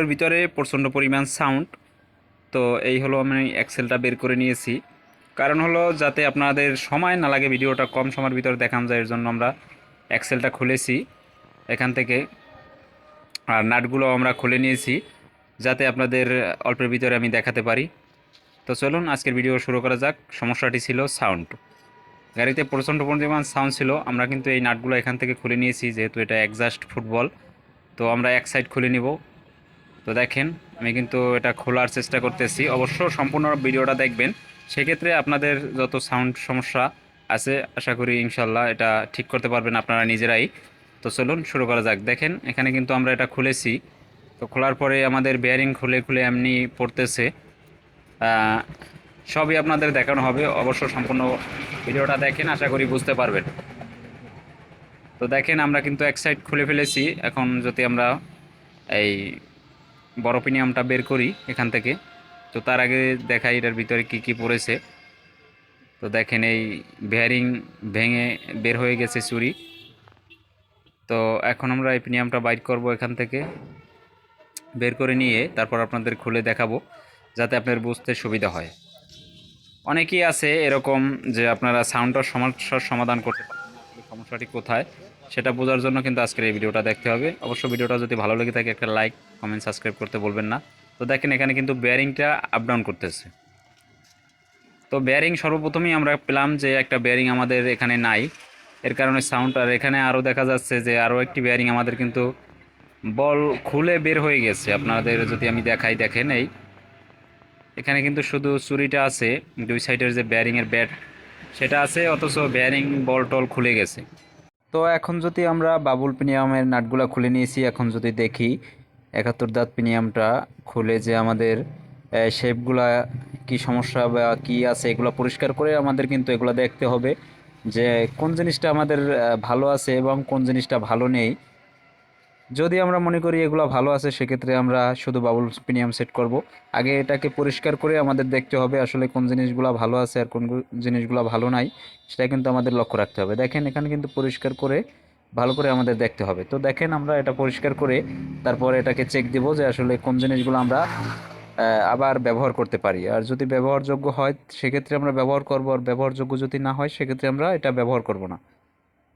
এর ভিতরে প্রচণ্ড পরিমাণ সাউন্ড তো এই হলো আমি এক্সেলটা বের করে নিয়েছি। কারণ হলো যাতে আপনাদের সময় না লাগে ভিডিওটা কম সময়ের ভিতরে দেখানো যায় এর জন্য আমরা এক্সেলটা খুলেছি এখান থেকে। আর নাটগুলো আমরা খুলে নিয়েছি যাতে আপনাদের অল্পের ভিতরে আমি দেখাতে পারি। তো চলুন আজকের ভিডিও শুরু করা যাক। সমস্যাটি ছিল সাউন্ড গাড়িতে প্রচণ্ড পরিমাণ সাউন্ড ছিল। আমরা কিন্তু এই নাটগুলো এখান থেকে খুলে নিয়েছি, যেহেতু এটা একজাস্ট ফুটবল তো আমরা এক সাইড খুলে নিব। তো দেখেন, আমি কিন্তু এটা খোলার চেষ্টা করতেছি। অবশ্য সম্পূর্ণ ভিডিওটা দেখবেন। সেক্ষেত্রে আপনাদের যত সাউন্ড সমস্যা আছে, আশা করি ইনশাল্লাহ এটা ঠিক করতে পারবেন আপনারা নিজেরাই। তো চলুন, শুরু করা যাক। দেখেন, এখানে কিন্তু আমরা এটা খুলেছি। তো খোলার পরে আমাদের বেয়ারিং খুলে খুলে এমনি পড়তেছে। সবই আপনাদের দেখানো হবে। অবশ্য সম্পূর্ণ ভিডিওটা দেখেন, আশা করি বুঝতে পারবেন। তো দেখেন, আমরা কিন্তু এক সাইড খুলে ফেলেছি। এখন যদি আমরা এই বড় পিনিয়ামটা বের করি এখান থেকে। তো তার আগে দেখাই এটার ভিতরে কি কি পড়েছে। তো দেখেন এই বেয়ারিং ভেঙে বের হয়ে গেছে চুরি তো এখন আমরা এই পিনিয়ামটা বাইর করব এখান থেকে, বের করে নিয়ে তারপর আপনাদের খুলে দেখাবো, যাতে আপনার বুঝতে সুবিধা হয়। অনেকেই আছে এরকম যে আপনারা সাউন্ডটার সমস্যার সমাধান করতে পারেন সমস্যাটি কোথায়? সেটা বোঝার জন্য কিন্তু আজকের এই ভিডিওটা দেখতে হবে। অবশ্য ভিডিওটা যদি ভালো লেগে থাকে, একটা লাইক কমেন্ট সাবস্ক্রাইব করতে বলবেন না। তো দেখেন, এখানে কিন্তু বেয়ারিংটা আপ ডাউন করতেছে। তো বেয়ারিং সর্বপ্রথমেই আমরা পেলাম যে একটা বেয়ারিং আমাদের এখানে নাই। এর কারণে সাউন্ড আর এখানে আরও দেখা যাচ্ছে যে আরও একটি বেয়ারিং আমাদের কিন্তু বল খুলে বের হয়ে গেছে। আপনাদের যদি আমি দেখাই, দেখেন এই। এখানে কিন্তু শুধু চুরিটা আছে, দুই সাইডের যে বেয়ারিংয়ের ব্যাট সেটা আছে, অথচ বেয়ারিং বল টল খুলে গেছে। তো এখন যদি আমরা বাবুল প্রিনিয়ামের নাটগুলা খুলে নিয়েছি, এখন যদি দেখি, একাত্তর দাঁত প্রিনিয়ামটা খুলে যে আমাদের শেপগুলা কি সমস্যা বা কি আছে, এগুলো পরিষ্কার করে আমাদের কিন্তু এগুলো দেখতে হবে যে কোন জিনিসটা আমাদের ভালো আছে এবং কোন জিনিসটা ভালো নেই। যদি আমরা মনে করি এগুলো ভালো আছে, সেক্ষেত্রে আমরা শুধু বাবুল প্রিমিয়াম সেট করব। আগে এটাকে পরিষ্কার করে আমাদের দেখতে হবে আসলে কোন জিনিসগুলো ভালো আছে আর কোন জিনিসগুলো ভালো নাই, সেটা কিন্তু আমাদের লক্ষ্য রাখতে হবে। দেখেন, এখানে কিন্তু পরিষ্কার করে, ভালো করে আমাদের দেখতে হবে। তো দেখেন, আমরা এটা পরিষ্কার করে তারপরে এটাকে চেক দেব যে আসলে কোন জিনিসগুলো আমরা আবার ব্যবহার করতে পারি। আর যদি ব্যবহারযোগ্য হয়, সেক্ষেত্রে আমরা ব্যবহার করব, আর ব্যবহারযোগ্য যদি না হয়, সেক্ষেত্রে আমরা এটা ব্যবহার করব না।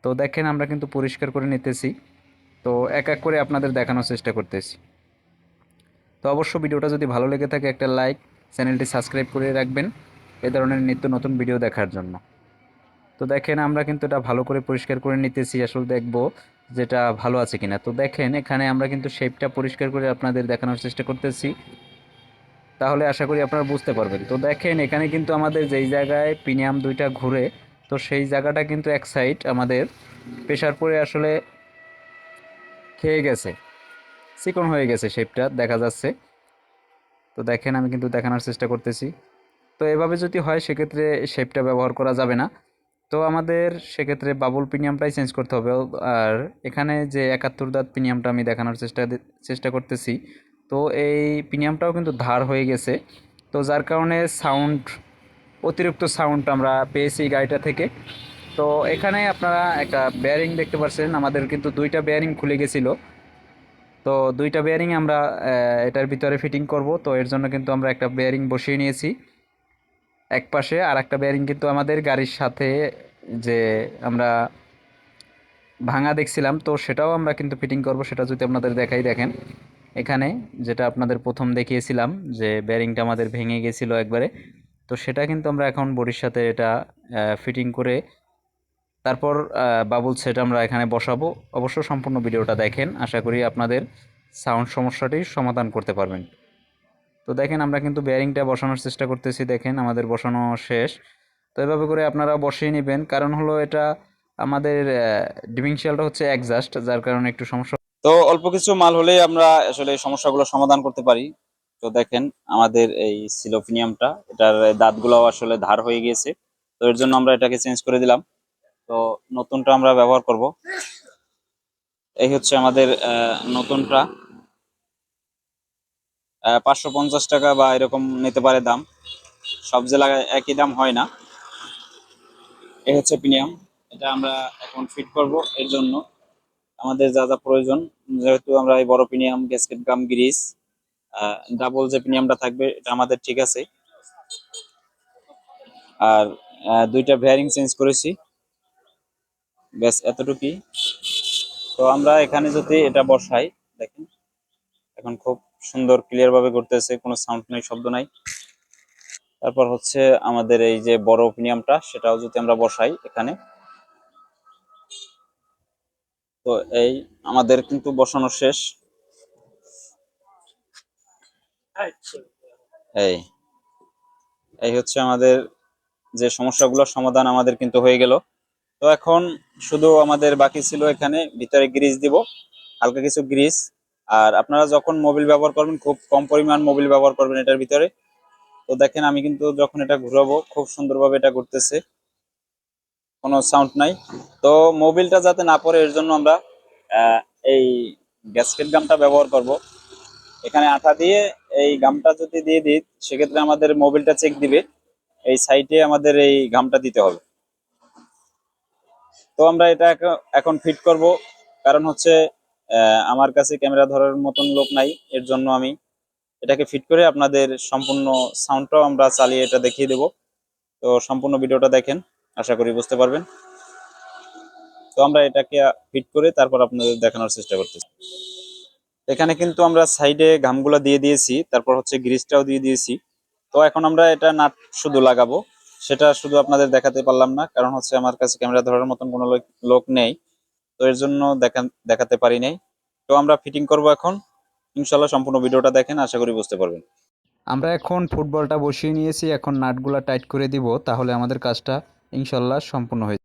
তো দেখেন, আমরা কিন্তু পরিষ্কার করে নিতেছি। তো এক এক করে আপনাদের দেখানোর চেষ্টা করতেছি। তো অবশ্য ভিডিওটা যদি ভালো লেগে থাকে, একটা লাইক, চ্যানেলটি সাবস্ক্রাইব করে রাখবেন এ ধরনের নিত্য নতুন ভিডিও দেখার জন্য। তো দেখেন, আমরা কিন্তু এটা ভালো করে পরিষ্কার করে নিতেছি, আসলে দেখব যেটা ভালো আছে কিনা। তো দেখেন, এখানে আমরা কিন্তু শেপটা পরিষ্কার করে আপনাদের দেখানোর চেষ্টা করতেছি। তাহলে আশা করি আপনারা বুঝতে পারবেন। তো দেখেন, এখানে কিন্তু আমাদের যেই জায়গায় পিনিয়াম দুইটা ঘুরে, তো সেই জায়গাটা কিন্তু এক সাইড আমাদের। প্রেশার পরে আসলে খেয়ে গেছে। চিকন হয়ে গেছে শেপটা দেখা যাচ্ছে। তো দেখেন, আমি কিন্তু দেখানোর চেষ্টা করতেছি। তো এভাবে যদি হয়, সেক্ষেত্রে শেপটা ব্যবহার করা যাবে না। তো আমাদের সেক্ষেত্রে বাবুল প্রিমিয়ামটাই চেঞ্জ করতে হবে। আর এখানে যে একাত্তর দাঁত প্রিমিয়ামটা আমি দেখানোর চেষ্টা চেষ্টা করতেছি। তো এই প্রিমিয়ামটাও কিন্তু ধার হয়ে গেছে। তো যার কারণে সাউন্ড অতিরিক্ত সাউন্ড আমরা পেয়েছি গাড়িটা থেকে। তো এখানে আপনারা একটা বেয়ারিং দেখতে পাচ্ছেন আমাদের কিন্তু দুইটা বেয়ারিং খুলে গেছিল। তো দুইটা বেয়ারিং আমরা এটার ভিতরে ফিটিং করব। তো এর জন্য কিন্তু আমরা একটা বেয়ারিং বসিয়ে নিয়েছি। এক পাশে আর একটা বেয়ারিং কিন্তু আমাদের গাড়ির সাথে যে আমরা ভাঙা দেখছিলাম, তো সেটাও আমরা কিন্তু ফিটিং করব। সেটা যদি আপনাদের দেখাই, দেখেন। এখানে যেটা আপনাদের প্রথম দেখিয়েছিলাম, যে বেয়ারিংটা আমাদের ভেঙে গেছিল একবারে। তো সেটা কিন্তু আমরা এখন বডির সাথে এটা ফিটিং করে তারপর বাবুল সেট আমরা এখানে বসাবো। অবশ্য সম্পূর্ণ ভিডিওটা দেখেন, আশা করি আপনাদের সাউন্ড সমস্যাটি সমাধান করতে পারবেন। তো দেখেন, আমরা কিন্তু বেয়ারিংটা বসানোর চেষ্টা করতেছি, দেখেন আমাদের বসানো শেষ। তো এভাবে করে আপনারা বসিয়ে নেবেন, কারণ হলো এটা আমাদের ডিমিংশিয়ালটা হচ্ছে একজাস্ট যার কারণে একটু সমস্যা। তো অল্প কিছু মাল হলেই আমরা আসলে সমস্যাগুলো সমাধান করতে পারি। তো দেখেন, আমাদের এই সিলোফিনিয়ামটা এটার দাঁতগুলো আসলে ধার হয়ে গিয়েছে। তো এর জন্য আমরা এটাকে চেঞ্জ করে দিলাম। তো নতুনটা আমরা ব্যবহার করব। এই হচ্ছে আমাদের নতুনটা। পাঁচশো পঞ্চাশ টাকা বা এরকম নিতে পারে দাম। সব জেলায় একই দাম হয় না। এই হচ্ছে প্রিমিয়াম। এটা আমরা এখন ফিট করব এর জন্য। আমাদের যা যা প্রয়োজন, যেহেতু আমরা এই বড় premium gasket gum grease double যে প্রিমিয়ামটা থাকবে, এটা আমাদের ঠিক আছে। আর দুইটা ভেয়ারিং চেঞ্জ করেছি। ব্যাস, এতটুকুই। তো আমরা এখানে যদি এটা বসাই, দেখেন, এখন খুব সুন্দর ক্লিয়ার ভাবে করতেছে কোনো সাউন্ড নাই, শব্দ নাই। তারপর হচ্ছে আমাদের এই যে বড় প্রিমিয়ামটা সেটাও যদি আমরা বসাই এখানে। তো এই আমাদের কিন্তু বসানো শেষ। এই এই হচ্ছে আমাদের যে সমস্যাগুলোর সমাধান আমাদের কিন্তু হয়ে গেল। তো এখন শুধু আমাদের বাকি ছিল এখানে, ভিতরে গ্রিজ দিব, হালকা কিছু গ্রিজ আর আপনারা যখন মোবিল ব্যবহার করবেন, খুব কম পরিমাণ মোবিল ব্যবহার করবেন এটার ভিতরে। তো দেখেন, আমি কিন্তু যখন এটা ঘুরাবো, খুব সুন্দরভাবে এটা করতেছে কোনো সাউন্ড নাই। তো মোবিলটা যাতে না পড়ে, এর জন্য আমরা এই গ্যাসকেট গামটা ব্যবহার করব। এখানে আঠা দিয়ে এই গামটা যদি দিয়ে দিই, সেক্ষেত্রে আমাদের মোবিলটা চেক দিবে। এই সাইডে আমাদের এই গামটা দিতে হবে। তো আমরা এটা এখন ফিট করব। কারণ হচ্ছে আমার কাছে ক্যামেরা ধরার মতন লোক নাই, এর জন্য আমি এটাকে ফিট করে আপনাদের সম্পূর্ণ সাউন্ডটাও আমরা চালিয়ে এটা দেখিয়ে দেব। তো সম্পূর্ণ ভিডিওটা দেখেন, আশা করি বুঝতে পারবেন। তো আমরা এটাকে ফিট করে তারপর আপনাদের দেখানোর চেষ্টা করতেছি। এখানে কিন্তু আমরা সাইডে ঘামগুলো দিয়ে দিয়েছি, তারপর হচ্ছে গ্রিসটাও দিয়ে দিয়েছি। তো এখন আমরা এটা নাট শুধু লাগাবো। সেটা শুধু আপনাদের দেখাতে পারলাম না, কারণ হচ্ছে আমার কাছে ক্যামেরা ধরার মতন কোনো লোক- নেই। তো এর জন্য দেখা দেখাতে পারি নাই। তো আমরা ফিটিং করব এখন। ইনশাল্লাহ সম্পূর্ণ ভিডিওটা দেখেন, আশা করি বুঝতে পারবেন। আমরা এখন ফুটবলটা বসিয়ে নিয়েছি, এখন নাটগুলা টাইট করে দিব, তাহলে আমাদের কাজটা ইনশাল্লাহ সম্পূর্ণ হয়ে